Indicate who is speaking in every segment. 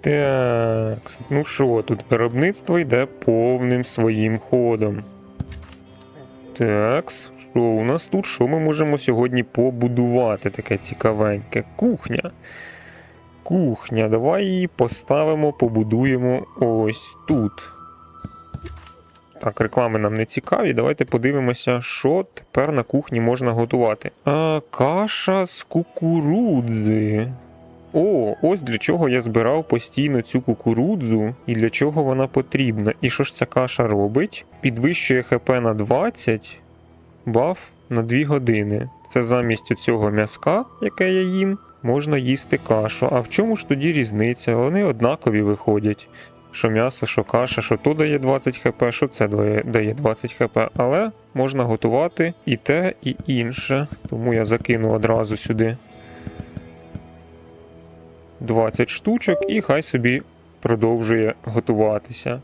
Speaker 1: Так, ну що, тут виробництво йде повним своїм ходом. Так, що у нас тут? Що ми можемо сьогодні побудувати таке цікавеньке? Кухня. Кухня. Давай її поставимо, побудуємо ось тут. Так, реклами нам не цікаві. Давайте подивимося, що тепер на кухні можна готувати. А, каша з кукурудзи. О, ось для чого я збирав постійно цю кукурудзу і для чого вона потрібна. І що ж ця каша робить? Підвищує ХП на 20, баф на 2 години. Це замість цього м'язка, яке я їм, можна їсти кашу. А в чому ж тоді різниця? Вони однакові виходять. Що м'ясо, що каша, що то дає 20 хп, що це дає дає 20 хп. Але можна готувати і те, і інше. Тому я закину одразу сюди 20 штучок і хай собі продовжує готуватися.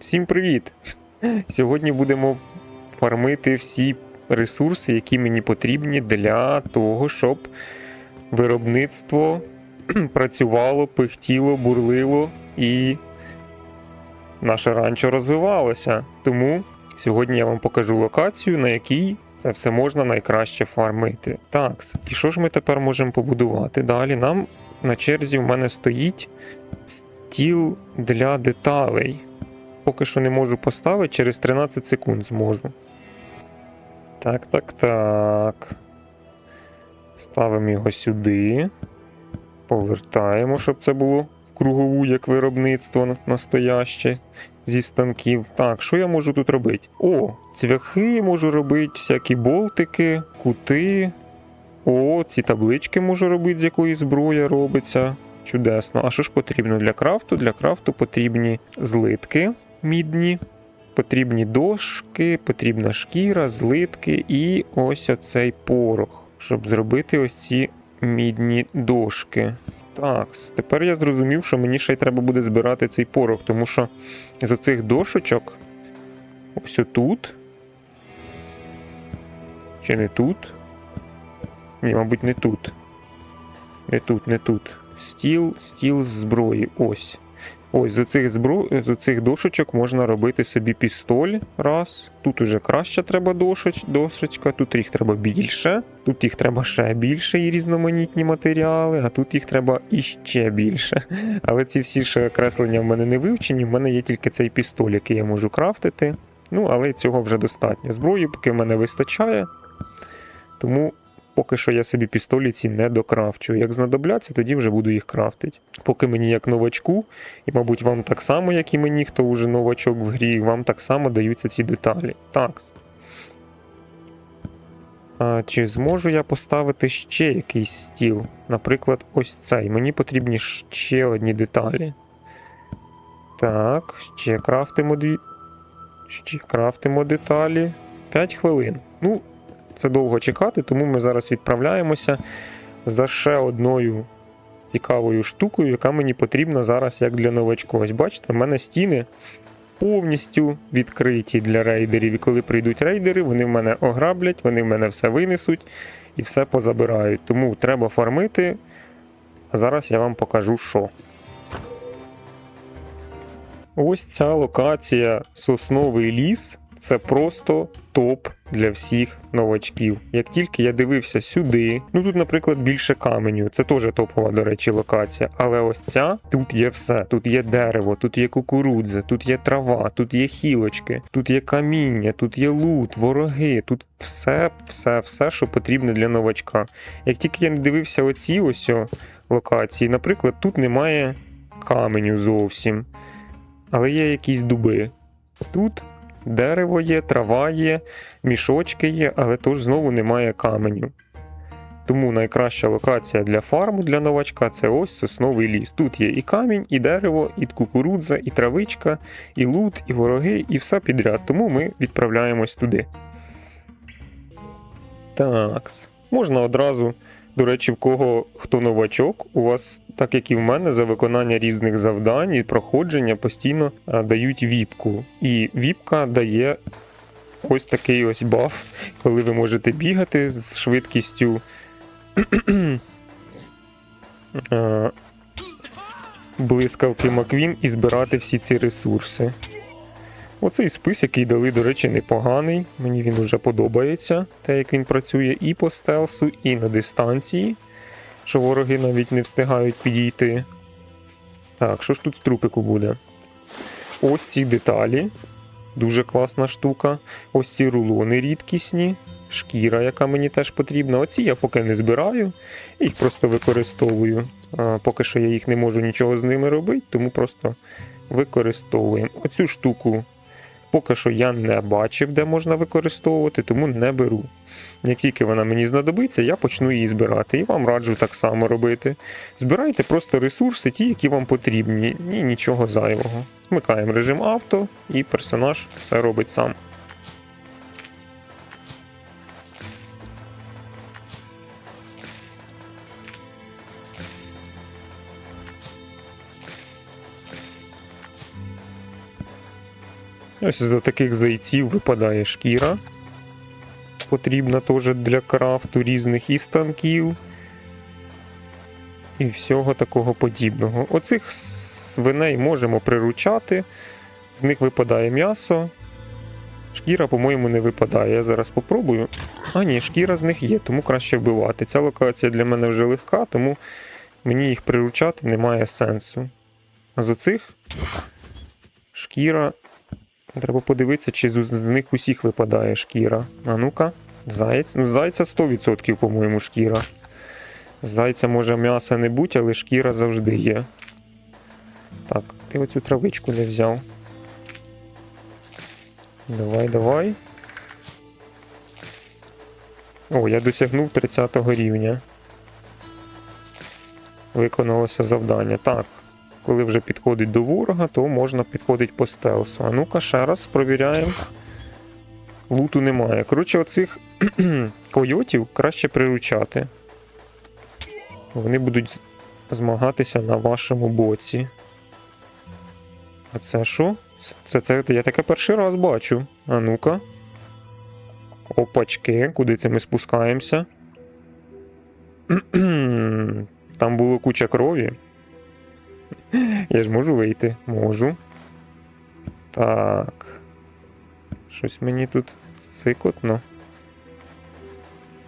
Speaker 1: Всім привіт! Сьогодні будемо фармити всі ресурси, які мені потрібні для того, щоб виробництво працювало, пихтіло, бурлило і наше ранчо розвивалося. Тому сьогодні я вам покажу локацію, на якій це все можна найкраще фармити. Так, і що ж ми тепер можемо побудувати? Далі нам на черзі в мене стоїть стіл для деталей. Поки що не можу поставити, через 13 секунд зможу. Так, так, так. Ставимо його сюди. Повертаємо, щоб це було в кругову, як виробництво настояще зі станків. Так, що я можу тут робити? О, цвяхи можу робити, всякі болтики, кути. О, ці таблички можу робити, з якої зброя робиться. Чудесно. А що ж потрібно для крафту? Для крафту потрібні злитки мідні, потрібні дошки, потрібна шкіра, злитки і ось оцей порох, щоб зробити ось ці мідні дошки. Так, тепер я зрозумів, що мені ще й треба буде збирати цей порох, тому що з оцих дошочок, ось отут. Чи не тут? Ні, мабуть, не тут. Не тут, не тут. Стіл, стіл зброї. Ось. Ось з оцих збро... з оцих дошечок можна робити собі пістоль. Раз. Тут уже краще треба дошеч... дошечка, тут їх треба більше, тут їх треба ще більше і різноманітні матеріали, а тут їх треба іще більше. Але ці всі ще креслення в мене не вивчені, в мене є тільки цей пістоль, який я можу крафтити. Ну, але цього вже достатньо. Зброї поки в мене вистачає. Тому поки що я собі пістолі ці не докрафчу. Як знадобляться, тоді вже буду їх крафтити. Поки мені як новачку, і, мабуть, вам так само, як і мені, хто вже новачок в грі, вам так само даються ці деталі. Такс. А, Чи зможу я поставити ще якийсь стіл? Наприклад, ось цей. Мені потрібні ще одні деталі. Так, ще крафтимо дві. Ще крафтимо деталі. 5 хвилин. Ну, це довго чекати, тому ми зараз відправляємося за ще одною цікавою штукою, яка мені потрібна зараз як для новачка. Ось бачите, в мене стіни повністю відкриті для рейдерів. І коли прийдуть рейдери, вони в мене ограблять, вони в мене все винесуть і все позабирають. Тому треба фармити. А зараз я вам покажу, що. Ось ця локація Сосновий ліс. Це просто топ для всіх новачків. Як тільки я дивився сюди, ну тут, наприклад, більше каменю, це теж топова, до речі, локація. Але ось ця тут є все. Тут є дерево, тут є кукурудза, тут є трава, тут є хілочки, тут є каміння, тут є лут, вороги, тут все, все, все, що потрібно для новачка. Як тільки я не дивився оці ось локації, наприклад, тут немає каменю зовсім, але є якісь дуби. Тут Дерево є, трава є, мішочки є, але тож знову немає каменю. Тому найкраща локація для фарму для новачка це ось сосновий ліс. Тут є і камінь, і дерево, і кукурудза, і травичка, і лут, і вороги, і все підряд. Тому ми відправляємось туди. Такс. Можна одразу. До речі, в кого хто новачок, у вас, так як і в мене, за виконання різних завдань і проходження постійно а, дають віпку. І віпка дає ось такий ось баф, коли ви можете бігати з швидкістю. е, Блискавки Маквін і збирати всі ці ресурси. Оцей спис, який дали, до речі, непоганий. Мені він уже подобається, те, як він працює і по стелсу, і на дистанції, що вороги навіть не встигають підійти. Так, що ж тут в трупику буде? Ось ці деталі. Дуже класна штука. Ось ці рулони рідкісні, шкіра, яка мені теж потрібна. Оці я поки не збираю, їх просто використовую. А, поки що я їх не можу нічого з ними робити, тому просто використовуємо. Оцю штуку поки що я не бачив, де можна використовувати, тому не беру. Як тільки вона мені знадобиться, я почну її збирати. І вам раджу так само робити. Збирайте просто ресурси, ті, які вам потрібні, і нічого зайвого. Вмикаємо режим авто, і персонаж все робить сам. Ось до таких зайців випадає шкіра. Потрібна теж для крафту різних і станків. І всього такого подібного. Оцих свиней можемо приручати, з них випадає м'ясо. Шкіра, по-моєму, не випадає. Я зараз попробую. А ні, шкіра з них є, тому краще вбивати. Ця локація для мене вже легка, тому мені їх приручати немає сенсу. А з оцих шкіра Треба подивитися, чи з них усіх випадає шкіра. А ну-ка, заєць. Ну, зайця 100%, по-моєму, шкіра. Зайця може м'яса не бути, але шкіра завжди є. Так, ти оцю травичку не взяв. Давай, давай. О, я досягнув 30 рівня. Виконалося завдання. Так, коли вже підходить до ворога, то можна підходити по стелсу. А ну-ка, ще раз провіряємо. Луту немає. Коротше, оцих койотів краще приручати. Вони будуть змагатися на вашому боці. А це що? Це, це, це я таке перший раз бачу. А ну-ка. Опачки, куди це ми спускаємося? Там було куча крові. Я ж можу вийти? Можу. Так. Щось мені тут сикотно.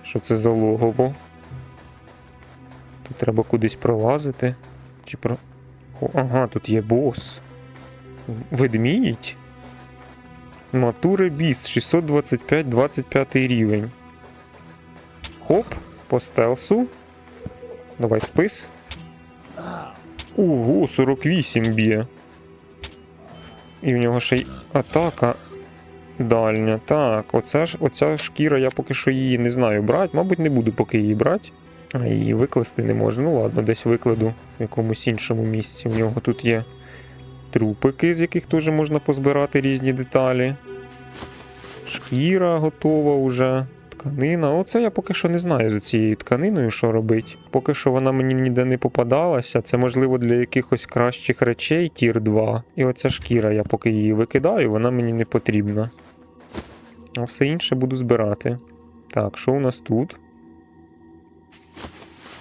Speaker 1: Що це за логово? Тут треба кудись пролазити. Чи про. О, ага, тут є бос. Ведмідь? Матуре біст 625 25 рівень. Хоп, по стелсу. Давай спис. Ого, 48 б'є. І в нього ще й атака дальня. Так, оця ж, оця шкіра, я поки що її не знаю брати. Мабуть, не буду поки її брати. А її викласти не можу. Ну ладно, десь викладу в якомусь іншому місці. У нього тут є трупики, з яких теж можна позбирати різні деталі. Шкіра готова уже. Тканина. Оце я поки що не знаю з цією тканиною, що робить. Поки що вона мені ніде не попадалася. Це можливо для якихось кращих речей тір 2. І оця шкіра, я поки її викидаю, вона мені не потрібна. А все інше буду збирати. Так, що у нас тут?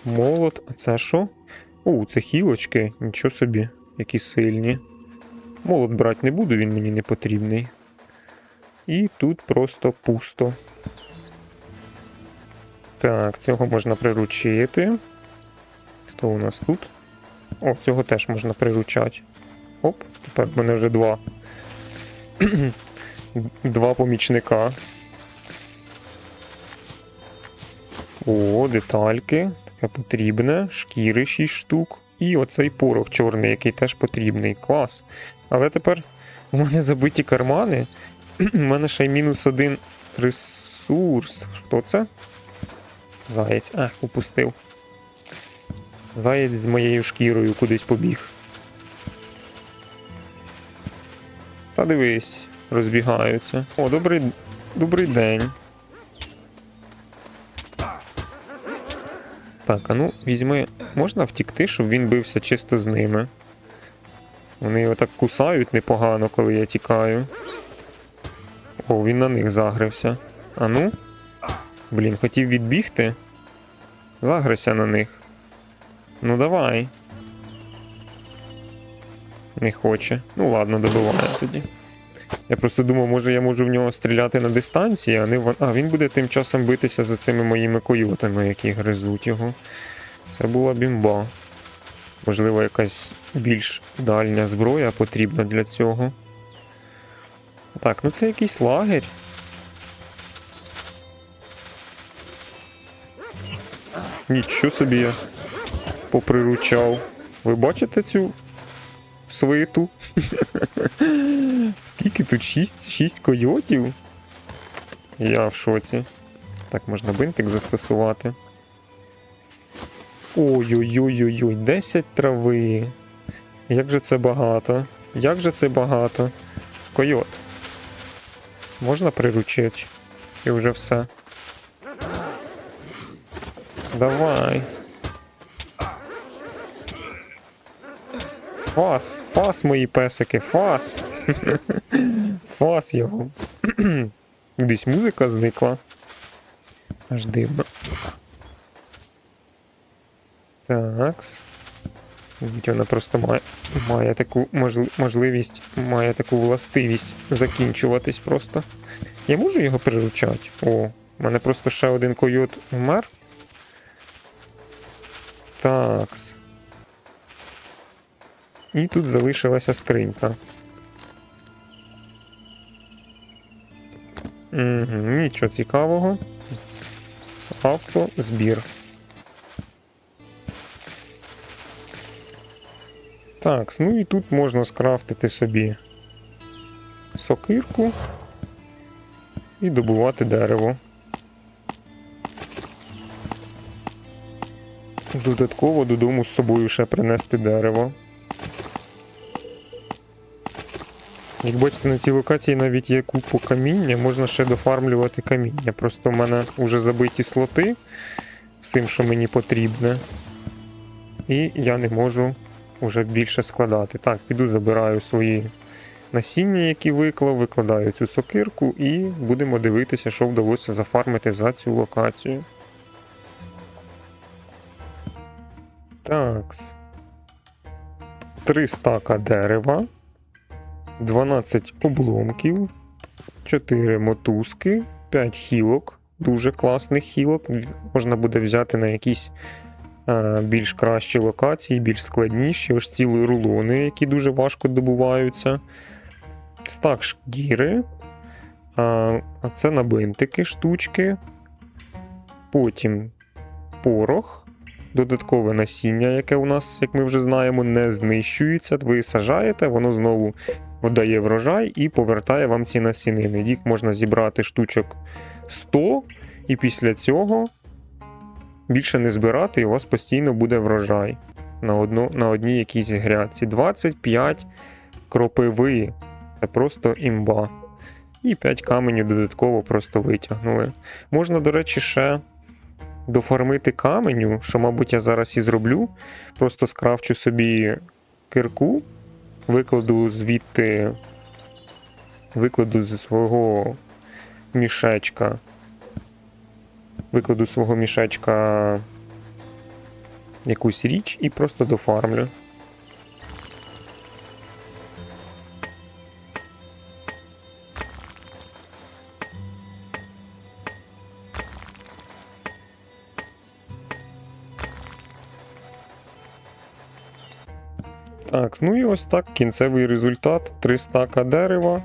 Speaker 1: Молот, а це що? О, це хілочки, нічого собі, які сильні. Молот брати не буду, він мені не потрібний. І тут просто пусто. Так, цього можна приручити. Хто у нас тут? О, цього теж можна приручати. Оп, тепер в мене вже два. два помічника. О, детальки. Таке потрібне. Шкіри 6 штук. І оцей порох чорний, який теж потрібний. Клас. Але тепер у мене забиті кармани. У мене ще й мінус один ресурс. Що це? Заєць. А, упустив. Заєць з моєю шкірою кудись побіг. Та дивись, розбігаються. О, добрий добрий день. Так, а ну, візьми. Можна втікти, щоб він бився чисто з ними. Вони його так кусають непогано, коли я тікаю. О, він на них загрився. А ну? Блін, хотів відбігти. Загрися на них. Ну давай. Не хоче. Ну ладно, добиває тоді. Я просто думав, може я можу в нього стріляти на дистанції, а не. А він буде тим часом битися за цими моїми койотами, які гризуть його. Це була бімба. Можливо, якась більш дальня зброя потрібна для цього. Так, ну це якийсь лагерь. Нічого собі я поприручав. Ви бачите цю свиту? Скільки тут? Шість, шість койотів? Я в шоці. Так, можна бинтик застосувати. Ой-ой-ой-ой-ой, 10 трави. Як же це багато? Як же це багато? Койот. Можна приручити? І вже все. Давай. Фас, фас, мої песики, фас. Фас його. Десь музика зникла. Аж дивно. Такс. Мабуть, Вона просто має, має таку можливість, має таку властивість закінчуватись просто. Я можу його приручати? О, у мене просто ще один койот вмер. Такс. І тут залишилася скринька. Угу, нічого цікавого. Автозбір. Так, ну і тут можна скрафтити собі сокирку і добувати дерево. Додатково додому з собою ще принести дерево. Як бачите, на цій локації навіть є купу каміння, можна ще дофармлювати каміння. Просто в мене вже забиті слоти всім, що мені потрібне. І я не можу вже більше складати. Так, піду забираю свої насіння, які виклав, викладаю цю сокирку і будемо дивитися, що вдалося зафармити за цю локацію. Такс. Три стака дерева. 12 обломків, 4 мотузки, 5 хілок, дуже класних хілок. Можна буде взяти на якісь е, більш кращі локації, більш складніші. Ось цілі рулони, які дуже важко добуваються. Стак шкіри. А, а це на бинтики штучки. Потім порох. Додаткове насіння, яке у нас, як ми вже знаємо, не знищується. Ви сажаєте, воно знову вдає врожай і повертає вам ці насінини. Їх можна зібрати штучок 100, і після цього більше не збирати, і у вас постійно буде врожай на, одно, на одній якійсь грядці. 25 кропиви. Це просто імба. І 5 каменів додатково просто витягнули. Можна, до речі, ще дофармити каменю, що, мабуть, я зараз і зроблю. Просто скрафчу собі кирку, викладу звідти, викладу зі свого мішечка. Викладу свого мішечка якусь річ і просто дофармлю. Так, ну і ось так кінцевий результат: 3 стака дерева,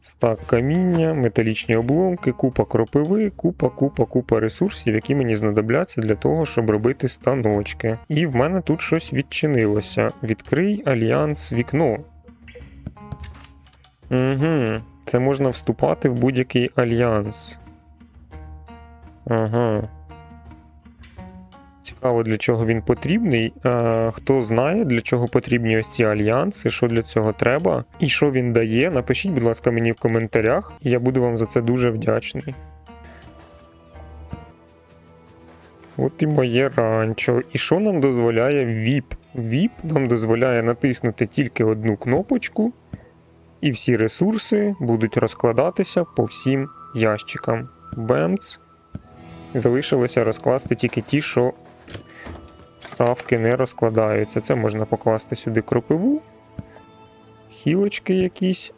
Speaker 1: стак каміння, металічні обломки, купа кропиви, купа, купа, купа ресурсів, які мені знадобляться для того, щоб робити станочки. І в мене тут щось відчинилося. Відкрий альянс вікно. Угу. Це можна вступати в будь-який альянс. Ага. Цікаво, для чого він потрібний. Хто знає, для чого потрібні ось ці альянси, що для цього треба, і що він дає, напишіть, будь ласка, мені в коментарях, і я буду вам за це дуже вдячний. От і моє ранчо. І що нам дозволяє VIP? VIP нам дозволяє натиснути тільки одну кнопочку І всі ресурси будуть розкладатися по всім ящикам. Бемц. Залишилося розкласти тільки ті, що травки не розкладаються. Це можна покласти сюди кропиву, хілочки якісь.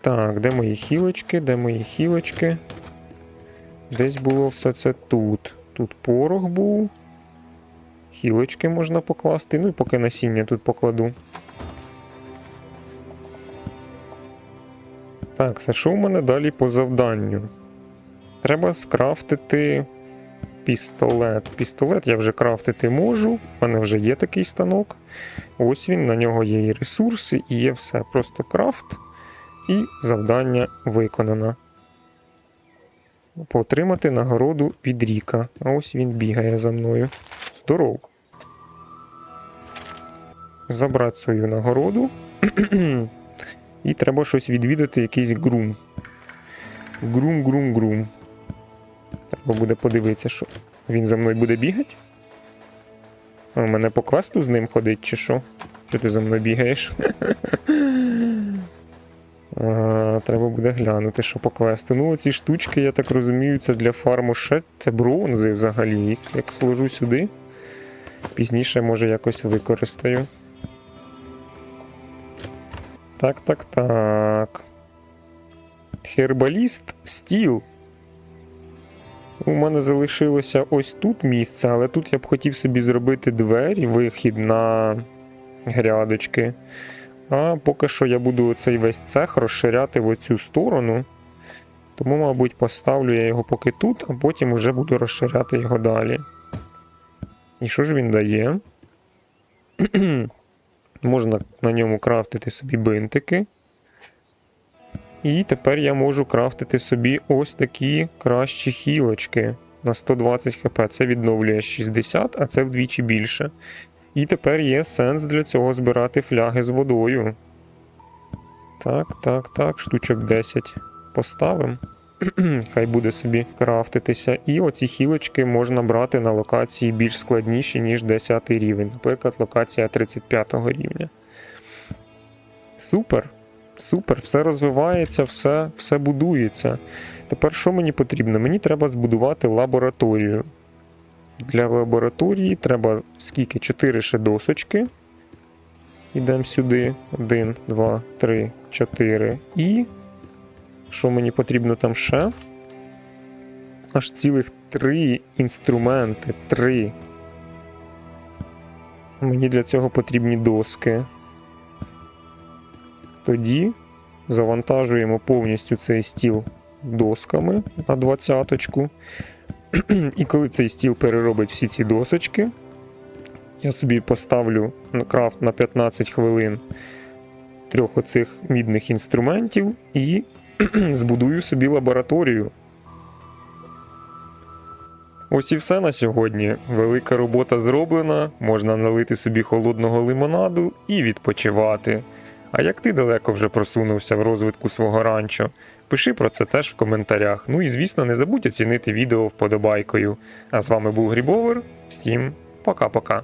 Speaker 1: Так, де мої хілочки? Де мої хілочки? Десь було все це тут. Тут порох був. Хілочки можна покласти. Ну і поки насіння тут покладу. Так, це що в мене далі по завданню? Треба скрафтити пістолет. Пістолет я вже крафтити можу. У мене вже є такий станок. Ось він, на нього є і ресурси, і є все. Просто крафт. І завдання виконано. Поотримати нагороду від Ріка. А ось він бігає за мною. Здоров. Забрати свою нагороду. І треба щось відвідати, якийсь грум. Грум, грум. Буде подивитися, що він за мною буде бігати. У мене по квесту з ним ходить, чи що? Що ти за мною бігаєш? Треба буде глянути, що по квесту. Ну, ці штучки, я так розумію, це для фарму ще. Це бронзи взагалі. Як сложу сюди. Пізніше, може, якось використаю. Так, так, так. Хербаліст стіл. У мене залишилося ось тут місце, але тут я б хотів собі зробити двері, вихід на грядочки. А поки що я буду цей весь цех розширяти в оцю сторону. Тому, мабуть, поставлю я його поки тут, а потім уже буду розширяти його далі. І що ж він дає? Можна на ньому крафтити собі бинтики. І тепер я можу крафтити собі ось такі кращі хілочки на 120 хп. Це відновлює 60, а це вдвічі більше. І тепер є сенс для цього збирати фляги з водою. Так, так, так, штучок 10 поставимо. Хай буде собі крафтитися. І оці хілочки можна брати на локації більш складніші, ніж 10 рівень. Наприклад, локація 35 рівня. Супер! Супер, все розвивається, все, все будується. Тепер що мені потрібно? Мені треба збудувати лабораторію. Для лабораторії треба скільки? 4 ще досочки. Йдемо сюди. 1, 2, 3, 4. І. Що мені потрібно там ще? Аж цілих три інструменти. Три. Мені для цього потрібні доски. Тоді завантажуємо повністю цей стіл досками на двадцяточку. І коли цей стіл переробить всі ці досочки, я собі поставлю крафт на 15 хвилин трьох оцих мідних інструментів і збудую собі лабораторію. Ось і все на сьогодні. Велика робота зроблена, можна налити собі холодного лимонаду і відпочивати. А як ти далеко вже просунувся в розвитку свого ранчо? Пиши про це теж в коментарях. Ну і звісно, не забудь оцінити відео вподобайкою. А з вами був Грібовер. Всім пока-пока.